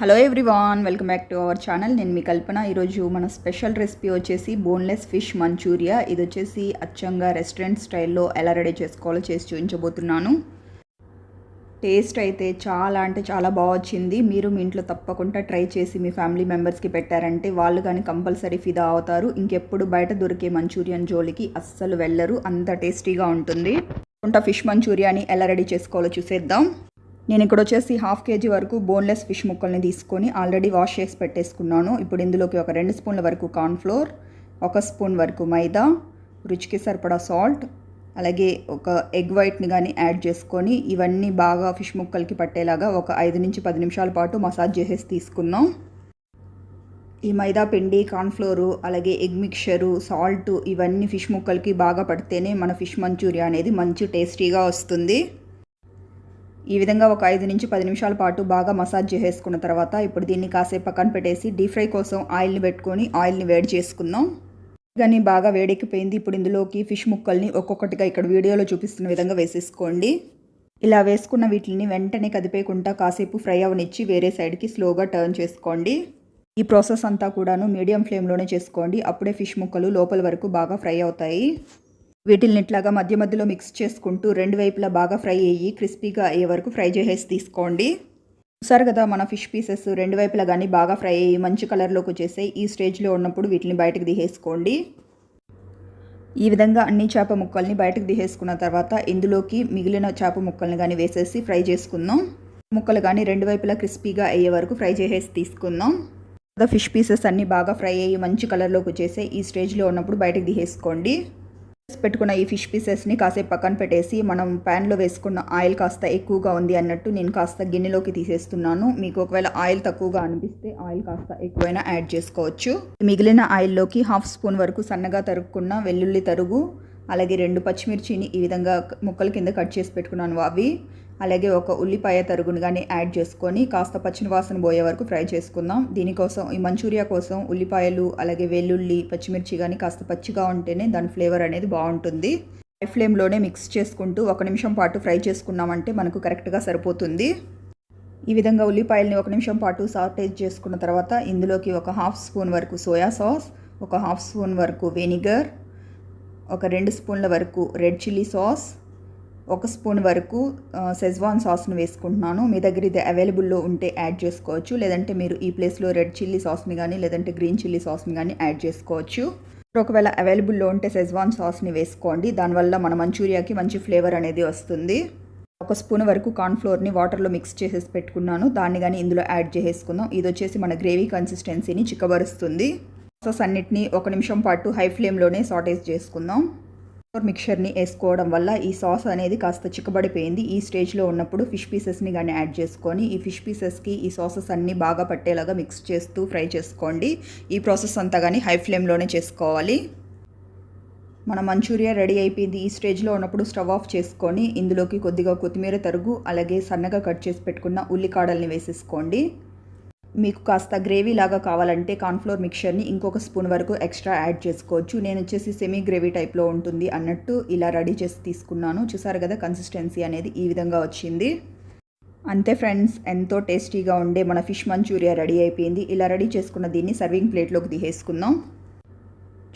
Hello everyone welcome back to our channel నేను మీ కల్పన. ఈరోజు మన స్పెషల్ రెసిపీ వచ్చేసి బోన్లెస్ ఫిష్ మంచూరియా ఇది వచ్చేసి అచ్చంగా రెస్టారెంట్ స్టైల్లో ఎలా రెడీ చేసుకోవాలో చేసి చూపించబోతున్నాను. టేస్ట్ అయితే చాలా అంటే చాలా బాగా వచ్చింది. మీరు మీ ఇంట్లో తప్పకుండా ట్రై చేసి మీ ఫ్యామిలీ మెంబర్స్కి పెట్టారంటే వాళ్ళు కానీ కంపల్సరీ ఫిదా అవుతారు. ఇంకెప్పుడు బయట దొరికే మంచూరియన్ జోలికి అస్సలు వెళ్ళరు. అంత టేస్టీగా ఉంటుంది. ఫిష్ మంచూరియాని ఎలా రెడీ చేసుకోవాలో చూసేద్దాం. నేను ఇక్కడ వచ్చేసి హాఫ్ కేజీ వరకు బోన్లెస్ ఫిష్ ముక్కల్ని తీసుకొని ఆల్రెడీ వాష్ చేసి పెట్టేసుకున్నాను. ఇప్పుడు ఇందులోకి ఒక రెండు స్పూన్ల వరకు కార్న్ఫ్లోర్ ఒక స్పూన్ వరకు మైదా రుచికి సరిపడా సాల్ట్ అలాగే ఒక ఎగ్ వైట్ని కానీ యాడ్ చేసుకొని ఇవన్నీ బాగా ఫిష్ ముక్కలకి పట్టేలాగా ఒక ఐదు నుంచి పది నిమిషాల పాటు మసాజ్ చేసేసి తీసుకున్నాం ఈ మైదా పిండి కార్న్ఫ్లోరు అలాగే ఎగ్ మిక్చరు సాల్ట్ ఇవన్నీ ఫిష్ ముక్కలకి బాగా పడితేనే మన ఫిష్ మంచూరియా అనేది మంచి టేస్టీగా వస్తుంది. ఈ విధంగా ఒక ఐదు నుంచి పది నిమిషాల పాటు బాగా మసాజ్ చేసేసుకున్న తర్వాత ఇప్పుడు దీన్ని కాసేపు పక్కన పెట్టేసి డీప్ ఫ్రై కోసం ఆయిల్ని పెట్టుకొని ఆయిల్ని వేడి చేసుకుందాం. కానీ బాగా వేడెక్కిపోయింది. ఇప్పుడు ఇందులోకి ఫిష్ ముక్కల్ని ఒక్కొక్కటిగా ఇక్కడ వీడియోలో చూపిస్తున్న విధంగా వేసేసుకోండి. ఇలా వేసుకున్న వీటిని వెంటనే కదిపేయకుండా కాసేపు ఫ్రై అవనిచ్చి వేరే సైడ్కి స్లోగా టర్న్ చేసుకోండి. ఈ ప్రాసెస్ అంతా కూడాను మీడియం ఫ్లేమ్లోనే చేసుకోండి. అప్పుడే ఫిష్ ముక్కలు లోపల వరకు బాగా ఫ్రై అవుతాయి. వీటిల్ని ఇట్లాగా మధ్య మధ్యలో మిక్స్ చేసుకుంటూ రెండు వైపులా బాగా ఫ్రై అయ్యి క్రిస్పీగా అయ్యే వరకు ఫ్రై చేసేసి తీసుకోండి. చూసారు కదా మన ఫిష్ పీసెస్ రెండు వైపులా కానీ బాగా ఫ్రై అయ్యి మంచి కలర్లోకి వచ్చేసాయి. ఈ స్టేజ్లో ఉన్నప్పుడు వీటిని బయటకు తీసేసుకోండి. ఈ విధంగా అన్ని చేప ముక్కల్ని బయటకు తీసేసుకున్న తర్వాత ఇందులోకి మిగిలిన చేప ముక్కల్ని కానీ వేసేసి ఫ్రై చేసుకుందాం. ముక్కలు కానీ రెండు వైపులా క్రిస్పీగా అయ్యే వరకు ఫ్రై చేసేసి తీసుకుందాం. ఫిష్ పీసెస్ అన్నీ బాగా ఫ్రై అయ్యి మంచి కలర్లోకి వచ్చేసాయి. ఈ స్టేజ్లో ఉన్నప్పుడు బయటకు తీసేసుకోండి. పెట్టుకున్న ఈ ఫిష్ పీసెస్ని కాసేపు పక్కన పెట్టేసి మనం ప్యాన్లో వేసుకున్న ఆయిల్ కాస్త ఎక్కువగా ఉంది అన్నట్టు నేను కాస్త గిన్నెలోకి తీసేస్తున్నాను. మీకు ఒకవేళ ఆయిల్ తక్కువగా అనిపిస్తే ఆయిల్ కాస్త ఎక్కువైనా యాడ్ చేసుకోవచ్చు. మిగిలిన ఆయిల్లోకి హాఫ్ స్పూన్ వరకు సన్నగా తరుక్కున్న వెల్లుల్లి తరుగు అలాగే రెండు పచ్చిమిర్చిని ఈ విధంగా ముక్కల కింద కట్ చేసి పెట్టుకున్నాను అవి. అలాగే ఒక ఉల్లిపాయ తరుగును కానీ యాడ్ చేసుకొని కాస్త పచ్చిన వాసన పోయే వరకు ఫ్రై చేసుకుందాం. దీనికోసం ఈ మంచూరియా కోసం ఉల్లిపాయలు అలాగే వెల్లుల్లి పచ్చిమిర్చి కానీ కాస్త పచ్చిగా ఉంటేనే దాని ఫ్లేవర్ అనేది బాగుంటుంది. హై ఫ్లేమ్లోనే మిక్స్ చేసుకుంటూ ఒక నిమిషం పాటు ఫ్రై చేసుకున్నామంటే మనకు కరెక్ట్గా సరిపోతుంది. ఈ విధంగా ఉల్లిపాయలని ఒక నిమిషం పాటు సాటేజ్ చేసుకున్న తర్వాత ఇందులోకి ఒక హాఫ్ స్పూన్ వరకు సోయా సాస్ ఒక హాఫ్ స్పూన్ వరకు వెనిగర్ ఒక రెండు స్పూన్ల వరకు రెడ్ చిల్లీ సాస్ ఒక స్పూన్ వరకు సెజ్వాన్ సాస్ను వేసుకుంటున్నాను. మీ దగ్గర ఇది అవైలబుల్లో ఉంటే యాడ్ చేసుకోవచ్చు. లేదంటే మీరు ఈ ప్లేస్లో రెడ్ చిల్లీ సాస్ని కానీ లేదంటే గ్రీన్ చిల్లీ సాస్ని కానీ యాడ్ చేసుకోవచ్చు. ఒకవేళ అవైలబుల్లో ఉంటే సెజ్వాన్ సాస్ని వేసుకోండి. దానివల్ల మన మంచూరియాకి మంచి ఫ్లేవర్ అనేది వస్తుంది. ఒక స్పూన్ వరకు కార్న్ఫ్లోర్ని వాటర్లో మిక్స్ చేసేసి పెట్టుకున్నాను. దాన్ని కానీ ఇందులో యాడ్ చేసేసుకుందాం. ఇది వచ్చేసి మన గ్రేవీ కన్సిస్టెన్సీని చిక్కబరుస్తుంది. ప్రాసెస్ అన్నిటినీ ఒక నిమిషం పాటు హై ఫ్లేమ్లోనే సాటేజ్ చేసుకుందాం. మిక్చర్ని వేసుకోవడం వల్ల ఈ సాస్ అనేది కాస్త చిక్కబడిపోయింది. ఈ స్టేజ్లో ఉన్నప్పుడు ఫిష్ పీసెస్ని కానీ యాడ్ చేసుకొని ఈ ఫిష్ పీసెస్కి ఈ సాసెస్ అన్నీ బాగా పట్టేలాగా మిక్స్ చేస్తూ ఫ్రై చేసుకోండి. ఈ ప్రాసెస్ అంతా కానీ హై ఫ్లేమ్లోనే చేసుకోవాలి. మన మంచూరియా రెడీ అయిపోయింది. ఈ స్టేజ్లో ఉన్నప్పుడు స్టవ్ ఆఫ్ చేసుకొని ఇందులోకి కొద్దిగా కొత్తిమీర తరుగు అలాగే సన్నగా కట్ చేసి పెట్టుకున్న ఉల్లికాడల్ని వేసేసుకోండి. మీకు కాస్త గ్రేవీ లాగా కావాలంటే కార్న్ఫ్లోర్ మిక్చర్ని ఇంకొక స్పూన్ వరకు ఎక్స్ట్రా యాడ్ చేసుకోవచ్చు. నేను వచ్చేసి సెమీ గ్రేవీ టైప్లో ఉంటుంది అన్నట్టు ఇలా రెడీ చేసి తీసుకున్నాను. చూసారు కదా కన్సిస్టెన్సీ అనేది ఈ విధంగా వచ్చింది. అంతే ఫ్రెండ్స్ ఎంతో టేస్టీగా ఉండే మన ఫిష్ మంచూరియా రెడీ అయిపోయింది. ఇలా రెడీ చేసుకున్న దీన్ని సర్వింగ్ ప్లేట్లోకి తీసేసుకుందాం.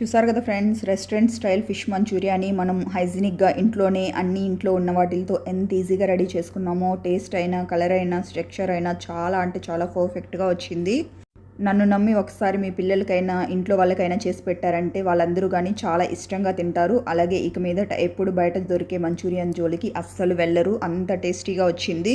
చూసారు కదా ఫ్రెండ్స్ రెస్టారెంట్ స్టైల్ ఫిష్ మంచూరియాని మనం హైజీనిక్గా ఇంట్లోనే అన్ని ఇంట్లో ఉన్న వాటితో ఎంత ఈజీగా రెడీ చేసుకున్నామో టేస్ట్ అయినా కలర్ అయినా స్ట్రక్చర్ అయినా చాలా అంటే చాలా పర్ఫెక్ట్గా వచ్చింది. నన్ను నమ్మి ఒకసారి మీ పిల్లలకైనా ఇంట్లో వాళ్ళకైనా చేసి పెట్టారంటే వాళ్ళందరూ కానీ చాలా ఇష్టంగా తింటారు. అలాగే ఇక మీదట ఎప్పుడు బయట దొరికే మంచూరియన్ జోలికి అస్సలు వెళ్ళరు. అంత టేస్టీగా వచ్చింది.